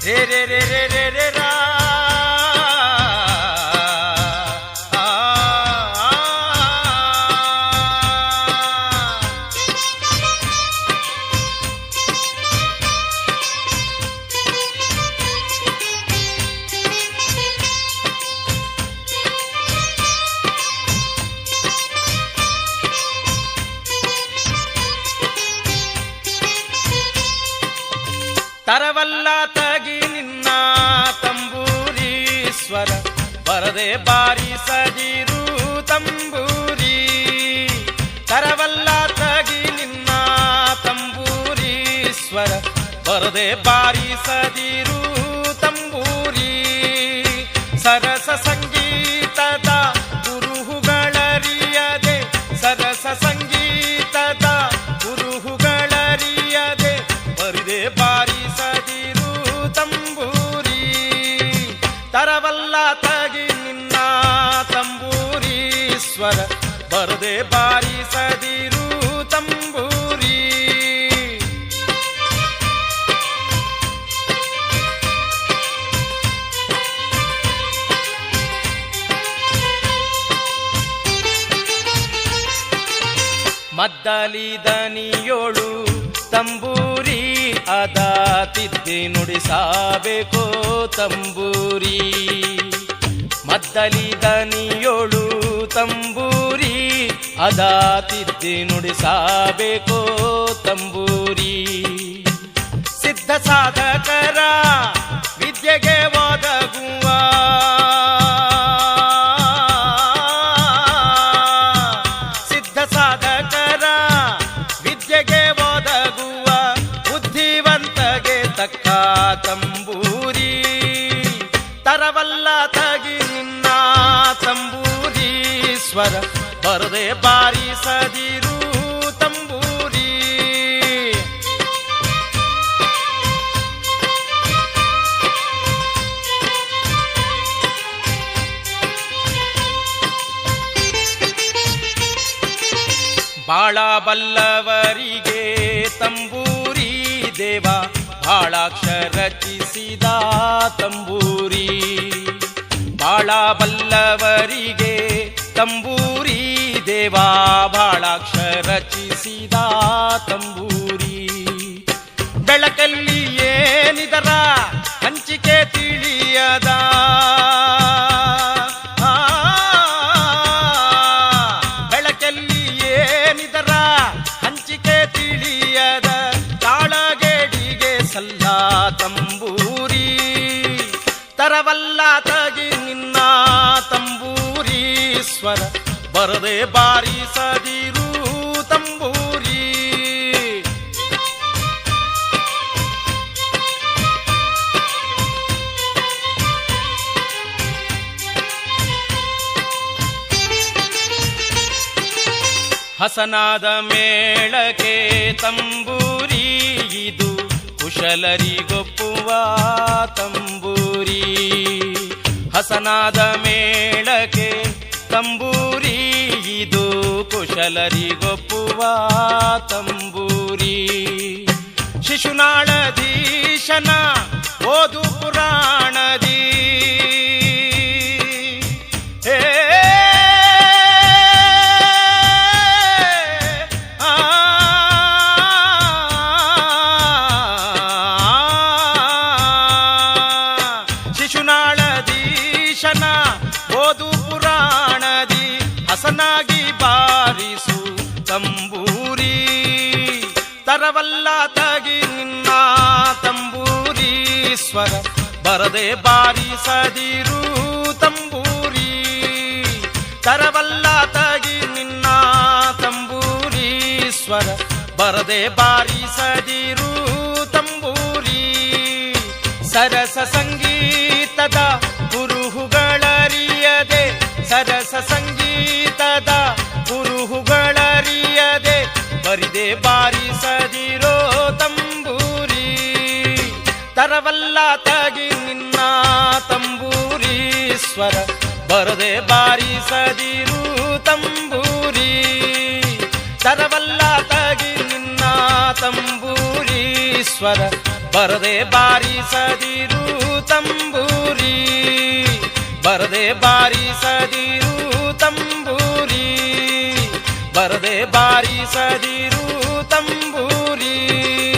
ரே ரே ரே ரே ரே ரே ரா. தரவல்லாத ಬಾರಿಸದಿರು ತಂಬೂರಿ ತರವಲ್ಲ ತಗಿ ನಿನ್ನ ತಂಬೂರೀಶ್ವರ. ಬರದೆ ಬಾರಿಸದಿರು ತಂಬೂರಿ ಸರಸ ಸಂಗೀತದ ತಂಬೂರೀಶ್ವರ ಬರದೆ ಬಾರಿಸದಿರು ತಂಬೂರಿ. ಮದ್ದಲಿ ದನಿಯೋಳು ತಂಬೂರಿ ಅದ ತಿದ್ದಿ ನುಡಿಸಬೇಕೋ ತಂಬೂರಿ. ಮದ್ದಲಿ ದನಿಯೋಳು ತಂಬೂರಿ ಅದ ತಿದ್ದಿ ನುಡಿಸಬೇಕೋ ತಂಬೂರಿ. ಸಿದ್ಧ ಸಾಧಕರ ತರವಲ್ಲ ತಗಿ ನಿನ್ನ ತಂಬೂರೀಶ್ವರ ಬರದೆ ಬಾರಿಸದಿರು ತಂಬೂರಿ ಬಾಳ ಬಲ್ಲವರಿಗೆ ತಂಬೂರಿ ದೇವ. ಬಾಳಾಕ್ಷ ರಚಿಸಿದ ತಂಬೂರಿ. ಬಾಳ ಬಲ್ಲವರಿಗೆ ತಂಬೂರಿ ದೇವಾ ಬಾಳಾಕ್ಷರ ರಚಿಸಿದ ತಂಬೂರಿ. ಬೆಳಕಲ್ಲಿ ಏನಿದರ ತಂಬೂರೀಶ್ವರ ಬರದೆ ಬಾರಿಸದಿರು ತಂಬೂರಿ. ಹಸನಾದ ಮೇಳಕ್ಕೆ ತಂಬೂರಿ ಇದು ಕುಶಲರಿಗೊಪ್ಪುವ ತಂಬೂರಿ. ಹಸನಾದ ಮೇಳಕ್ಕೆ ತಂಬೂರಿ ಇದು ಕುಶಲರಿಗೊಪ್ಪುವ ತಂಬೂರಿ ಶಿಶುನಾಳಧೀಶನ ಓದು ಪುರಾಣದಿ ಶಿಶುನಾಳಧೀಶನ ಓದು ಹಸನಾಗಿ ಬಾರಿಸು ತಂಬೂರಿ. ತರವಲ್ಲ ತಗಿ ನಿನ್ನ ತಂಬೂರೀಶ್ವರ ಬರದೆ ಬಾರಿಸದಿರು ತಂಬೂರಿ. ತರವಲ್ಲ ತಗಿ ನಿನ್ನ ತಂಬೂರೀಶ್ವರ ಬರದೆ ಬಾರಿಸದಿರು ತಂಬೂರಿ. ಸರಸ ಸಂಗೀತದ ಗುರುಹುಗಳರಿಯದೆ ಸರಸ ತರವಲ್ಲ ತಗಿ ನಿನ್ನ ತಂಬೂರೀಶ್ವರ. ಬರದೆ ಬಾರಿಸದಿರು ತಂಬೂರಿ. ತರವಲ್ಲ ತಗಿ ನಿನ್ನ ತಂಬೂರೀಶ್ವರ. ಬರದೆ ಬಾರಿಸದಿರು ತಂಬೂರಿ. ಬರದೆ ಬಾರಿಸದಿರು ತಂಬೂರಿ. ಬರದೆ ಬಾರಿಸದಿರು ತಂಬೂರಿ.